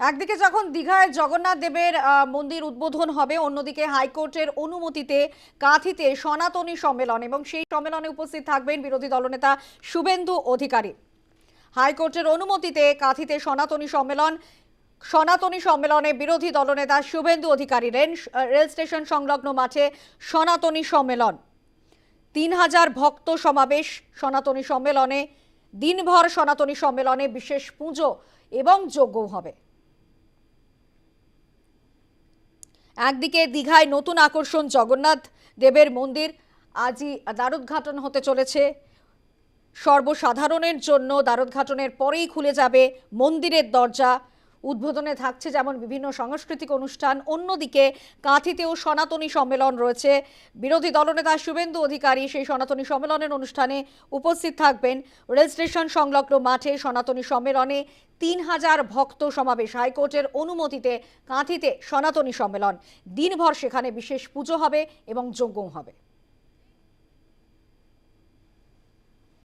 একদিকে যখন দীঘায় জগন্নাথ দেবের মন্দির উদ্বোধন হবে, অন্যদিকে হাইকোর্টের অনুমতিতে কাঁথিতে সনাতনী সম্মেলন এবং সেই সম্মেলনে উপস্থিত থাকবেন বিরোধী দলনেতা শুভেন্দু অধিকারী। হাইকোর্টের অনুমতিতে কাঁথিতে সনাতনী সম্মেলন, সনাতনী সম্মেলনে বিরোধী দলনেতা Suvendu Adhikari rail rail station সংলগ্ন মাঠে সনাতনী সম্মেলন। তিন হাজার ভক্ত সমাবেশ, সনাতনী সম্মেলনে, দিনভর সনাতনী সম্মেলনে বিশেষ পুজো এবং যজ্ঞ হবে। একদিকে দীঘায় নতুন আকর্ষণ জগন্নাথ দেবের মন্দির, আজই দ্বারোদ্ঘাটন হতে চলেছে। সর্বসাধারণের জন্য দ্বারোদ্ঘাটনের পরেই খুলে যাবে মন্দিরের দরজা। উদ্বোধনে থাকছে যেমন বিভিন্ন সাংস্কৃতিক অনুষ্ঠান, অন্যদিকে কাঁথিতেও সনাতনী সম্মেলন রয়েছে। বিরোধী দলনেতা শুভেন্দু অধিকারী সেই সনাতনী সম্মেলনের অনুষ্ঠানে উপস্থিত থাকবেন। রেল স্টেশন সংলগ্ন মাঠে সনাতনী সম্মেলনে তিন হাজার ভক্ত সমাবেশ। হাইকোর্টের অনুমতিতে কাঁথিতে সনাতনী সম্মেলন। দিনভর সেখানে বিশেষ পুজো হবে এবং যজ্ঞও হবে।